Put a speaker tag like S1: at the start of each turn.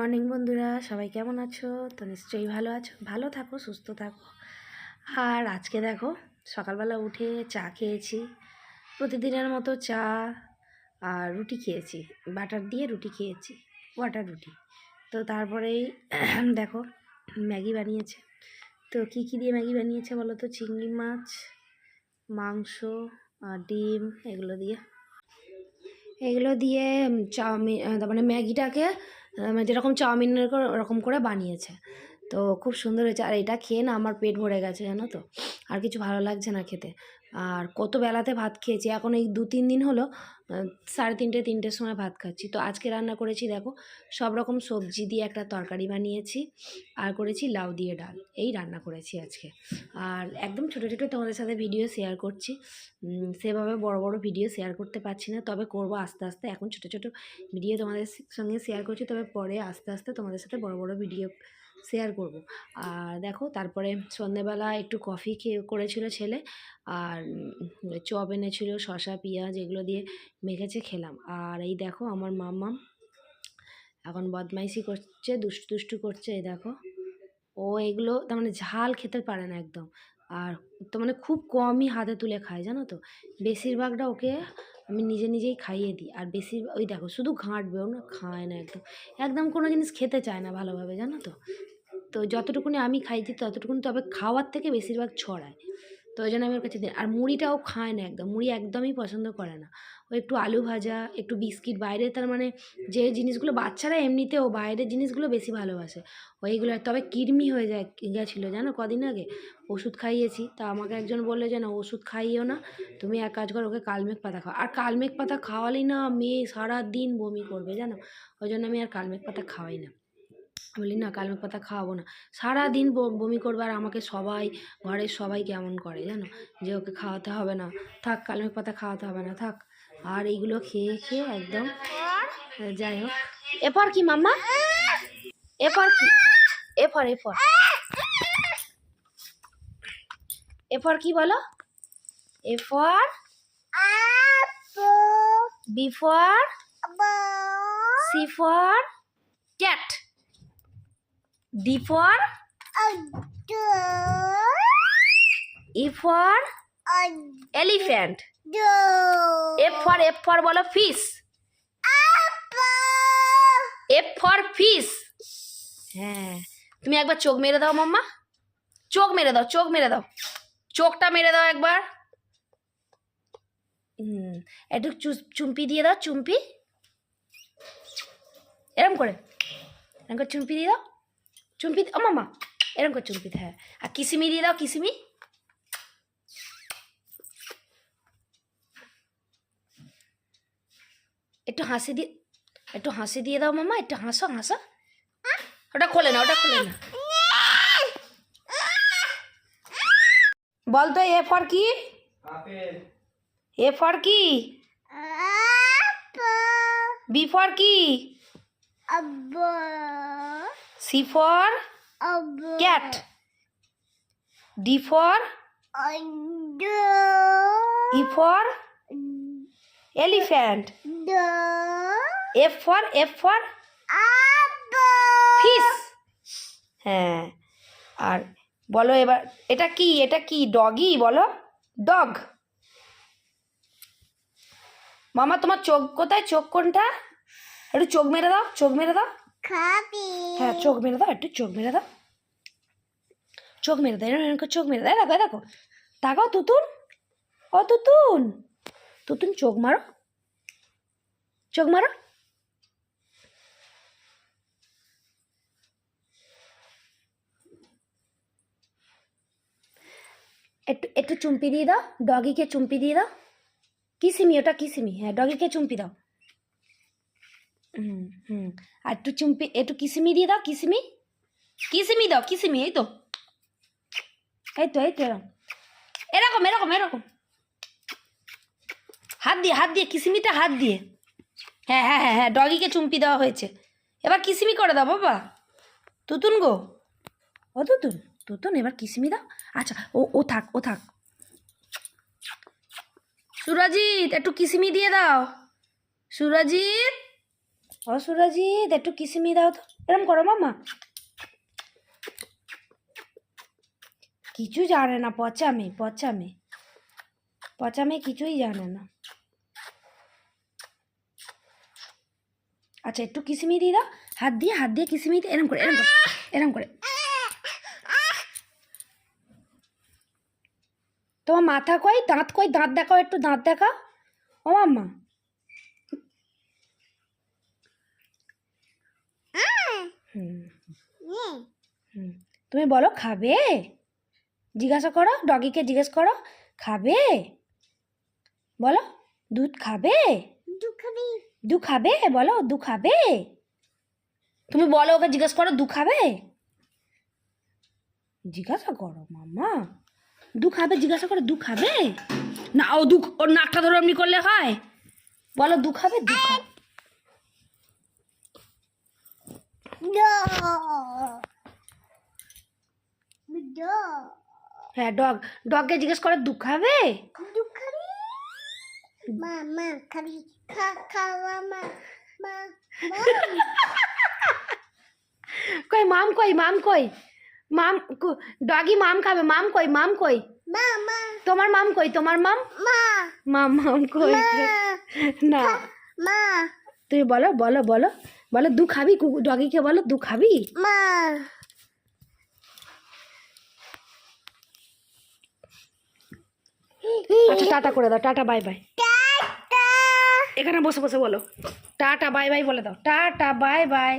S1: Morning বন্ধুরা সবাই কেমন আছো? তো নিশ্চয়ই ভালো আছো। ভালো থাকো সুস্থ থাকো। আর আজকে দেখো সকালবেলা উঠে চা খেয়েছি। প্রতিদিনের মতো চা আর রুটি খেয়েছি। বাটার দিয়ে রুটি খেয়েছি ওয়াটার রুটি। তো তারপরেই দেখো ম্যাগি বানিয়েছে। তো কী কী দিয়ে ম্যাগি বানিয়েছে বলো তো? চিংড়ি মাছ মাংস ডিম এগুলো দিয়ে। এগুলো দিয়ে উম, চাউমিন তার মানে ম্যাগিটাকে মানে যেরকম চাউমিনের করে ওরকম করে বানিয়েছে। তো খুব সুন্দর হয়েছে। আর এটা খেয়ে না আমার পেট ভরে গেছে, জানো তো? আর কিছু ভালো লাগছে না খেতে। আর কত বেলাতে ভাত খেয়েছি। এখন এই দু তিন দিন হলো সাড়ে তিনটে, তিনটের সময় ভাত খাচ্ছি। তো আজকে রান্না করেছি দেখো, সব রকম সবজি দিয়ে একটা তরকারি বানিয়েছি আর করেছি লাউ দিয়ে ডাল। এই রান্না করেছি আজকে। আর একদম ছোটো ছোটো তোমাদের সাথে ভিডিও শেয়ার করছি। সেভাবে বড় বড় ভিডিও শেয়ার করতে পারছি না। তবে করব আস্তে আস্তে। এখন ছোটো ছোটো ভিডিও তোমাদের সঙ্গে শেয়ার করছি। তবে পরে আস্তে আস্তে তোমাদের সাথে বড় বড় ভিডিও শেয়ার করব। আর দেখো, তারপরে সন্ধেবেলা একটু কফি খেয়ে করেছিল ছেলে, আর চপ এনেছিল শশা পেঁয়াজ, এগুলো দিয়ে মেখেছে খেলাম। আর এই দেখো, আমার মাম্মাম এখন বদমাইশি করছে, দুষ্টু দুষ্টু করছে, এই দেখো। ও এগুলো তার মানে ঝাল খেতে পারে না একদম। আর তো মানে খুব কমই হাতে তুলে খায়, জানো তো? বেশিরভাগটা ওকে আমি নিজে নিজেই খাইয়ে দিই। আর বেশিরভাগ ওই দেখো, শুধু ঘাঁটবে, ও না খায় না একদম। একদম কোনো জিনিস খেতে চায় না ভালোভাবে, জানো তো? তো যতটুকুনি আমি খাইছি, ততটুকুনি তবে খাওয়ার থেকে বেশিরভাগ ছড়ায়। ওই জন্য আমি ওর কাছে দিই। আর মুড়িটাও খায় না একদম, মুড়ি একদমই পছন্দ করে না। ও একটু আলু ভাজা, একটু বিস্কিট, বাইরে তার মানে যে জিনিসগুলো বাচ্চারা এমনিতেও বাইরের জিনিসগুলো বেশি ভালোবাসে, ওইগুলো তবে কিডনি হয়ে যায় গেছিল জানো কদিন আগে, ওষুধ খাইয়েছি। তা আমাকে একজন বলল যে, না, ওষুধ খাইয়েও না, তুমি এক কাজ করো, ওকে কালমেঘ পাতা খাও। আর কালমেঘ পাতা খাওয়ালেই না মেয়ে সারা দিন বমি করবে জানো? ওই জন্য আমি আর কালমেঘ পাতা খাওয়াই না। বলি না কালমেঘ পাতা খাওয়াবো না। সারা দিন বমি করবে আর আমাকে সবাই ঘরের সবাই কেমন করে জানো? যে ওকে খাওয়াতে হবে না। থাক কালমেঘ পাতা খাওয়াতে হবে না থাক। আর এইগুলো খেয়ে খেয়ে একদম যাই হোক। এরপর কি মাম্মা? এরপর কি? এরপর এরপর। এরপর কি বলো? এরপর B for C for cat D for E for elephant F for F for বলো ফিশ এফ ফর ফিশ হ্যাঁ তুমি একবার চোখ মেরে দাও মাম্মা। চোখ মেরে দাও, চোখ মেরে দাও। চোখটা মেরে দাও একবার। হুম, একটু চুম্পি দিয়ে দাও, চুম্পি। এরম করে। এরম করে চুম্পি দিয়ে দাও। চুম্পি ও মামা এরম করে চুম্পি হ্যাঁ আর কিসিমি দিয়ে দাও কিসিমি একটু হাসি দিয়ে একটু হাসি দিয়ে দাও মামা একটু হাসো হাসো ওটা খোলে না ওটা খোলে না বল তো এ ফর কি এ ফর কি বি ফর কি C for cat D for E for elephant F for F for fish হ্যাঁ আর বলো এবার এটা কি এটা কি ডগি বলো ডগ মামা তোমার চোখ কোথায়? চোখ কোনটা? একটু চোখ মেরে দাও চোখ মেরে দাও। হ্যাঁ চোখ মেরে দাও, একটু চোখ মেরে দাও। চোখ মেরে দাও, এরকম করে চোখ মেরে দাও। দেখো দেখো। তাকাও, তুতুন। ও, তুতুন। তুতুন, চোখ মারো। চোখ মারো। একটু একটু চুম্পি দিয়ে দাও। ডগিকে চুম্পি দিয়ে দাও। কিসিমি, ওটা কিসিমি? হ্যাঁ ডগিকে চুম্পি দাও। হুম হুম। আর একটু চুম্পি, একটু কিসিমি দিয়ে দাও, কিসিমি। কিসিমি দাও, কিসিমি, এই তো। এই তো এই তো, এরকম। এরকম এরকম হাত দিয়ে হাত দিয়ে, কিসিমিটা হাত দিয়ে। হ্যাঁ হ্যাঁ হ্যাঁ হ্যাঁ ডগিকে চুম্পি দেওয়া হয়েছে। এবার কিসিমি করে দাও, বাবা। তুতুন গো। ও তুতুন তুতুন, এবার কিসিমি দাও। আচ্ছা ও ও থাক ও থাক। সুরাজিৎ, একটু কিসিমি দিয়ে দাও। সুরাজিৎ। ও সুরাজিৎ একটু কিসিমি দাও তো। এরম করো মাম্মা। কিছু জানে না পচা মেয়ে পচা মেয়ে পচা মেয়ে কিছুই জানে না। আচ্ছা একটু কিসিমি দিয়ে দাও। হাত দিয়ে হাত দিয়ে কিসিমি দিয়ে এরম করে এরম করে এরম করে। তোমার মাথা কই? দাঁত কই? দাঁত দেখাও, একটু দাঁত দেখাও। ও মাম্মা হুম হুম তুমি বলো খাবে? জিজ্ঞাসা করো ডগিকে জিজ্ঞেস করো খাবে? বলো দুধ খাবে। দু খাবে? বলো দু খাবে? তুমি বলো ওকে জিজ্ঞেস করো দু খাবে? জিজ্ঞাসা করো মামা। দু খাবে জিজ্ঞাসা করো দু খাবে? না ও দু ওর নাকটা ধরে এমনি করলে হয়। বলো দু খাবে দু খাবে। হ্যাঁ ডগ। ডগকে জিজ্ঞেস করে দু খাবে?
S2: Mama, খাবি? খা খাওয়া মা মা
S1: কই মাম কই মাম কই? মাম ডগি মাম খাবে মাম কই মাম কই? তোমার মাম কই তোমার মাম?
S2: মা।
S1: মাম মাম কই? না।
S2: মা।
S1: তুমি বলো বলো বলো। বলো দু খাবি ডগিকে বলো দু খাবি?
S2: মা।
S1: আচ্ছা টাটা করে দাও টাটা বাই বাই। এখানে বসে বসে বলো। টাটা বাই বাই বলে দাও। Tata bye bye.